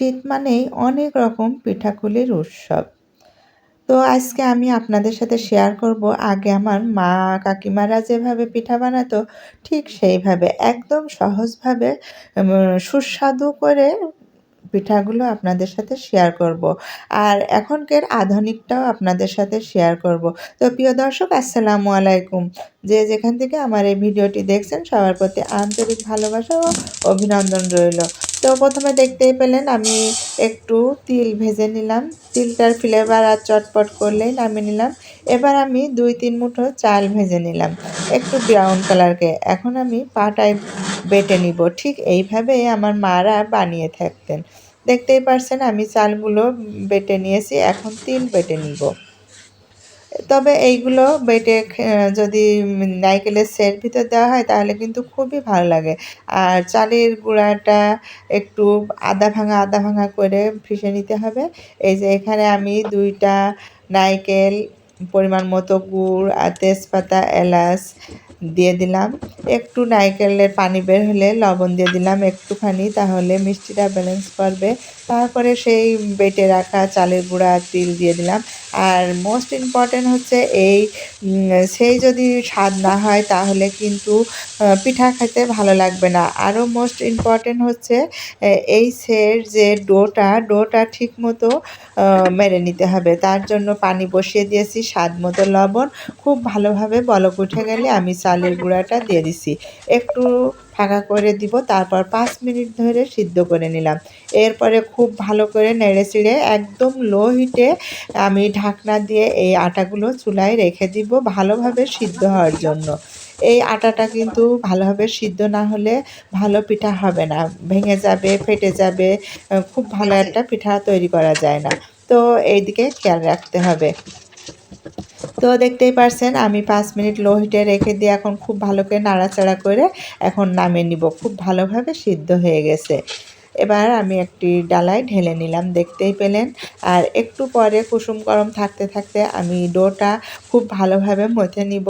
শীত মানেই অনেক রকম পিঠাকুলির উৎসব। তো আজকে আমি আপনাদের সাথে শেয়ার করব, আগে আমার মা কাকিমারা যেভাবে পিঠা বানাতো, ঠিক সেইভাবে, একদম সহজভাবে সুস্বাদু করে পিঠাগুলো আপনাদের সাথে শেয়ার করব। আর এখনকার আধুনিকটাও আপনাদের সাথে শেয়ার করব। তো প্রিয় দর্শক, আসসালামু আলাইকুম। যে যেখান থেকে আমার এই ভিডিওটি দেখছেন, সবার প্রতি আন্তরিক ভালোবাসা ও অভিনন্দন রইল। তো প্রথমে দেখতেই পেলেন আমি একটু তিল ভেজে নিলাম। তিলটার ফ্লেভার আর চটপট করলেই নামিয়ে নিলাম। এবার আমি দুই তিন মুঠো চাল ভেজে নিলাম। একটু ব্রাউন কালারকে এখন আমি পাটায় বেটে নিব। ঠিক এইভাবেই আমার মারা বানিয়ে থাকতেন। দেখতেই পারছেন আমি চালগুলো বেটে নিয়েছি। এখন তিল বেটে নিব। তবে এইগুলো বেটে যদি নাইকেলের সের ভিতর দেওয়া হয় তাহলে কিন্তু খুবই ভালো লাগে। আর চালের গুঁড়াটা একটু আদা ভাঙা আদা ভাঙা করে ফিসে নিতে হবে। এই যে এখানে আমি দুইটা নাইকেল পরিমাণ মতো গুড় আর তেজপাতা, এলাচ দিয়ে দিলাম। একটু নারকেলের পানি বের হলে লবণ দিয়ে দিলাম একটুখানি, তাহলে মিষ্টিটা ব্যালেন্স করবে। তারপরে সেই বেটে রাখা চালের গুঁড়া তিল দিয়ে দিলাম। আর মোস্ট ইম্পর্টেন্ট হচ্ছে এই সেই যদি স্বাদ না হয় তাহলে কিন্তু পিঠা খেতে ভালো লাগবে না। আরও মোস্ট ইম্পর্টেন্ট হচ্ছে এই সের যে ডোটা ডোটা ঠিক মতো মেরে নিতে হবে। তার জন্য পানি বসিয়ে দিয়েছি, স্বাদ মতো লবণ। খুব ভালোভাবে বলক উঠে গেলে আমি চালের গুঁড়াটা দিয়ে দিছি। একটু ফাঁকা করে দিব, তারপর পাঁচ মিনিট ধরে সিদ্ধ করে নিলাম। এরপরে খুব ভালো করে নেড়ে চিড়ে একদম লো হিটে আমি ঢাকনা দিয়ে এই আটাগুলো চুলায় রেখে দিব ভালোভাবে সিদ্ধ হওয়ার জন্য। এই আটাটা কিন্তু ভালোভাবে সিদ্ধ না হলে ভালো পিঠা হবে না, ভেঙে যাবে, ফেটে যাবে, খুব ভালো একটা পিঠা তৈরি করা যায় না। তো এইদিকে খেয়াল রাখতে হবে। তো দেখতেই পারছেন, আমি পাঁচ মিনিট লো হিটে রেখে দিয়ে এখন খুব ভালো করে নাড়াচাড়া করে এখন নামিয়ে নিব। খুব ভালোভাবে সিদ্ধ হয়ে গেছে। এবার আমি একটি ডালায় ঢেলে নিলাম, দেখতেই পেলেন। আর একটু পরে কুসুম গরম থাকতে থাকতে আমি ডোটা খুব ভালোভাবে মথে নিব।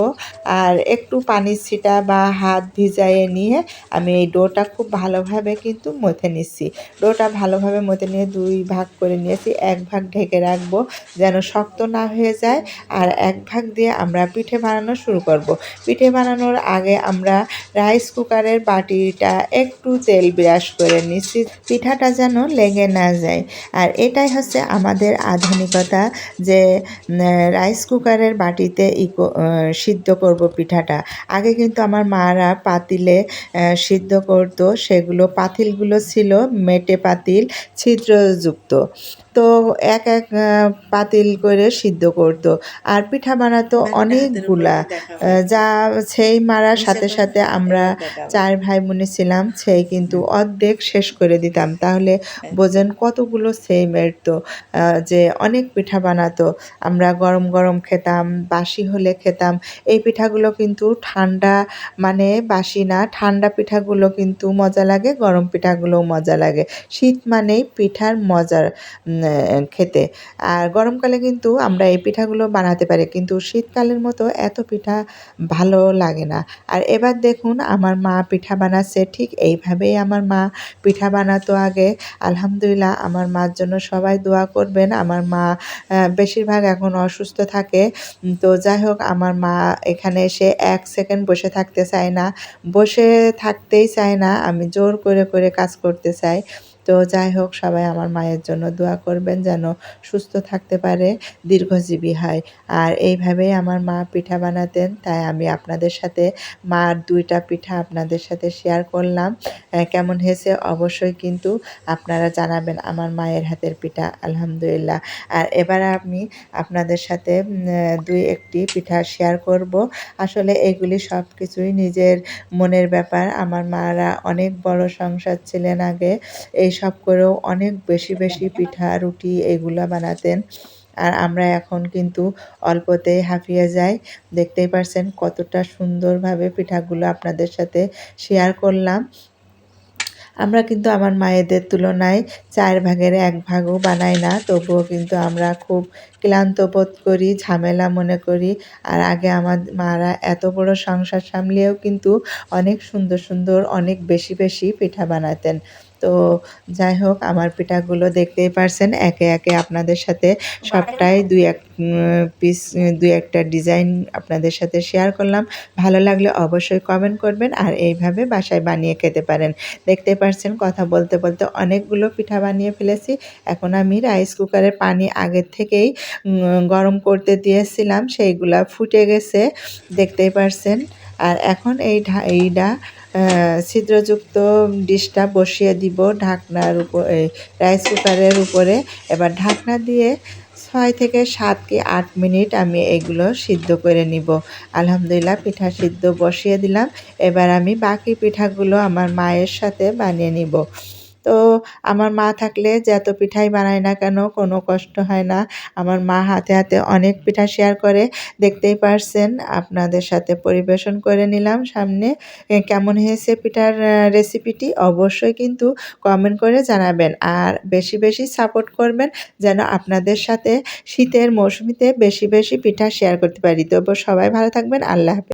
আর একটু পানির ছিটা বা হাত ভিজাইয়ে নিয়ে আমি এই ডোটা খুব ভালোভাবে কিন্তু মথে নিচ্ছি। ডোটা ভালোভাবে মথে নিয়ে দুই ভাগ করে নিয়েছি, এক ভাগ ঢেকে রাখব যেন শক্ত না হয়ে যায়। আর এক ভাগ দিয়ে আমরা পিঠে বানানো শুরু করব। পিঠে বানানোর আগে আমরা রাইস কুকারের বাটিটা একটু তেল ব্রাশ করে নিচ্ছি পিঠাটা যেন লেগে না যায়। আর এটাই হচ্ছে আমাদের আধুনিকতা যে রাইস কুকারের বাটিতে ইকো সিদ্ধ করব পিঠাটা। আগে কিন্তু আমার মারা পাতিলে সিদ্ধ করতো, সেগুলো পাতিলগুলো ছিল মেটে পাতিল, ছিদ্রযুক্ত। তো এক এক পাতিল করে সিদ্ধ করত। আর পিঠা বানাতো অনেকগুলা। যা সেই মারার সাথে সাথে আমরা চার ভাই বোনে ছিলাম সেই কিন্তু অর্ধেক শেষ করে দিতাম। তাহলে বোঝেন কতগুলো সেই মেরতো যে অনেক পিঠা বানাতো। আমরা গরম গরম খেতাম বাসি হলে খেতাম। এই পিঠাগুলো কিন্তু ঠান্ডা মানে বাসি না ঠান্ডা পিঠাগুলো কিন্তু মজা লাগে গরম পিঠাগুলোও মজা লাগে। শীত মানেই পিঠার মজার খেতে। আর গরমকালে কিন্তু আমরা এই পিঠাগুলো বানাতে পারি, কিন্তু শীতকালের মতো এত পিঠা ভালো লাগে না। আর এবার দেখুন, আমার মা পিঠা বানাচ্ছে ঠিক এইভাবেই আমার মা পিঠা বানাতো আগে। আলহামদুলিল্লাহ, আমার মার জন্য সবাই দোয়া করবেন। আমার মা বেশিরভাগ এখন অসুস্থ থাকে। তো যাই হোক, আমার মা এখানে এসে এক সেকেন্ড বসে থাকতে চায় না। বসে থাকতেই চায় না, আমি জোর করে করে কাজ করতে চাই। তো যাই হোক, সবাই আমার মায়ের জন্য দোয়া করবেন যেন সুস্থ থাকতে পারে, দীর্ঘজীবী হয়। আর এইভাবেই আমার মা পিঠা বানাতেন, তাই আমি আপনাদের সাথে মার দুইটা পিঠা আপনাদের সাথে শেয়ার করলাম। কেমন হয়েছে অবশ্যই কিন্তু আপনারা জানাবেন আমার মায়ের হাতের পিঠা, আলহামদুলিল্লাহ। আর এবার আমি আপনাদের সাথে দুই একটি পিঠা শেয়ার করব। আসলে এগুলি সব কিছুই নিজের মনের ব্যাপার। আমার মারা অনেক বড় সংসার ছিলেন আগে, এই সব করেও অনেক বেশি বেশি পিঠা, রুটি এগুলো বানাতেন। আর আমরা এখন কিন্তু অল্পতে হাঁপিয়ে যাই। দেখতেই পারছেন কতটা সুন্দরভাবে পিঠাগুলো আপনাদের সাথে শেয়ার করলাম। আমরা কিন্তু আমার মায়েদের তুলনায় চার ভাগের এক ভাগও বানাই না, তবুও কিন্তু আমরা খুব ক্লান্ত বোধ করি, ঝামেলা মনে করি। আর আগে আমার মারা এত বড় সংসার সামলিয়েও কিন্তু অনেক সুন্দর সুন্দর, অনেক বেশি বেশি পিঠা বানাতেন। তো যাই হোক আমার পিঠাগুলো দেখতেই পারছেন একে একে আপনাদের সাথে সবটাই দুই এক পিস দুই একটা ডিজাইন আপনাদের সাথে শেয়ার করলাম। ভালো লাগলে অবশ্যই কমেন্ট করবেন আর এইভাবে বাসায় বানিয়ে খেতে পারেন। দেখতে পারছেন কথা বলতে বলতে অনেকগুলো পিঠা বানিয়ে ফেলেছি। এখন আমি রাইস কুকারে পানি আগের থেকেই গরম করতে দিয়েছিলাম, সেইগুলা ফুটে গেছে, দেখতেই পারছেন। আর এখন এই এইটা ছিদ্রযুক্ত ডিশটা বসিয়ে দিব ঢাকনার উপর রাইস কুকারের উপরে। এবার ঢাকনা দিয়ে ছয় থেকে সাত কি আট মিনিট আমি এগুলো সিদ্ধ করে নিব। আলহামদুলিল্লাহ পিঠা সিদ্ধ বসিয়ে দিলাম। এবার আমি বাকি পিঠাগুলো আমার মায়ের সাথে বানিয়ে নিব। তো আমার মা থাকলে যত পিঠাই বানায় না কেন, কোনো কষ্ট হয় না। আমার মা হাতে হাতে অনেক পিঠা শেয়ার করে। দেখতেই পারছেন, আপনাদের সাথে পরিবেশন করে নিলাম সামনে। কেমন হয়েছে পিঠার রেসিপিটি অবশ্যই কিন্তু কমেন্ট করে জানাবেন। আর বেশি বেশি সাপোর্ট করবেন যেন আপনাদের সাথে শীতের মৌসুমিতে বেশি বেশি পিঠা শেয়ার করতে পারি। তবু সবাই ভালো থাকবেন। আল্লাহ হাফেজ।